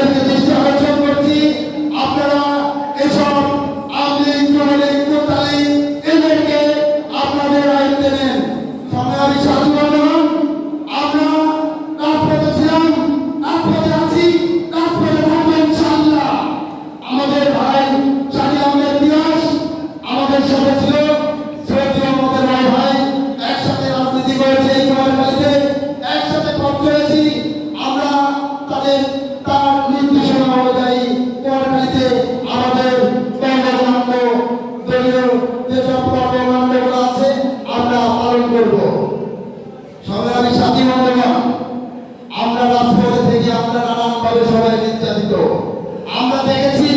আপনাদেরকে দৃষ্টি আকর্ষণ করছি। আপনারা এসব আমলি জমালি কোটালি এদেরকে আপনাদের আয়ত্তে নেন সংগ্রামী সাধু বন্ধন আমরা রাজপথে ছিলাম রাজপথে আছি রাজপথে থাকব ইনশাল্লাহ আমাদের ভাই শাহী আহমেদ দিবস আমাদের সদস্য নানানভাবে সবাই নির্যাতিত। আমরা দেখেছি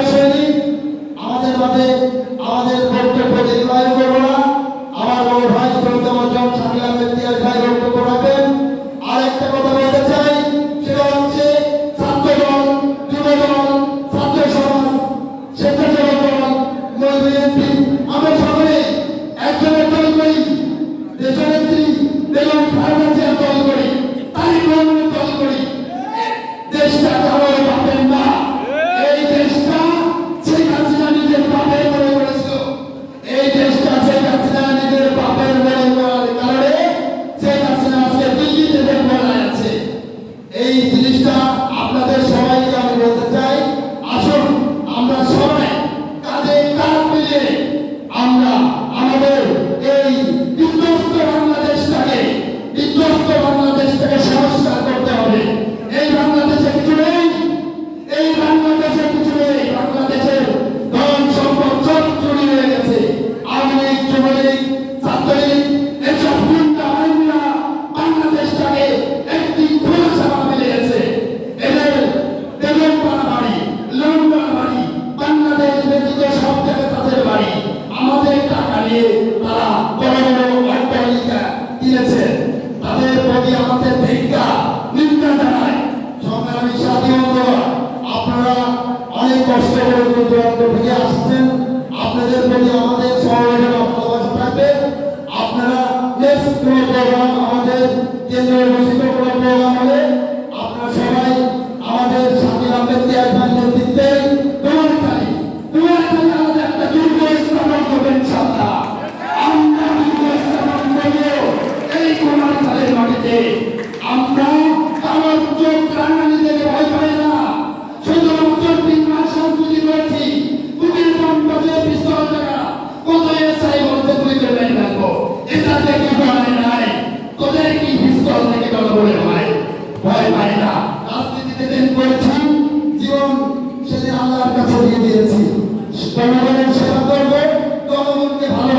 Gracias. প্রোগ্রাম আমাদের কেন্দ্রে ঘোষিত কোনো প্রোগ্রাম হলে আপনারা সবাই আমাদের স্বামী আম্বেদকে আসবেন নেতৃত্বে। একটা দুর্গ স্থাপন করবেন সত্তা আমরা দুর্গ স্থাপন করব এই কোমার মাটিতে। করেছি জীবন সেদিন আল্লাহর কাছে দিয়ে দিয়েছি। জনগণের সেবা করব জনগণকে ভালো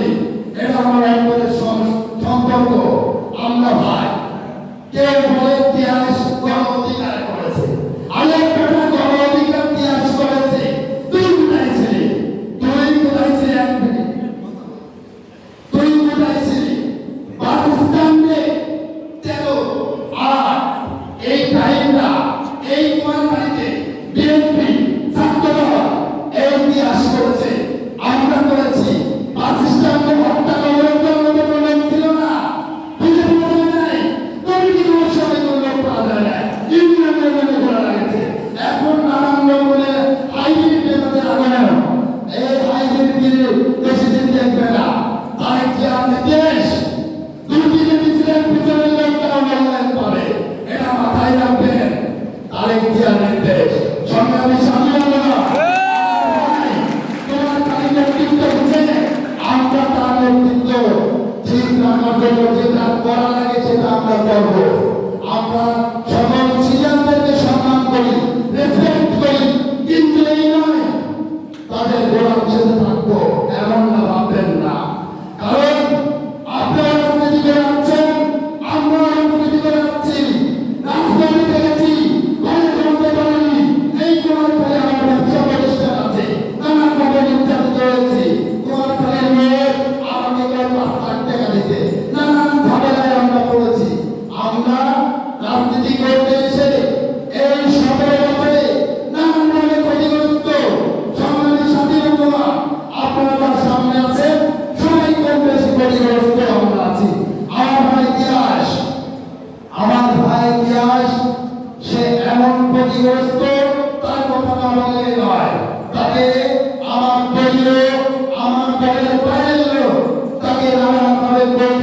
Es la manera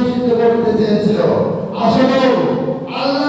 সিদ্ধ আল্লাহ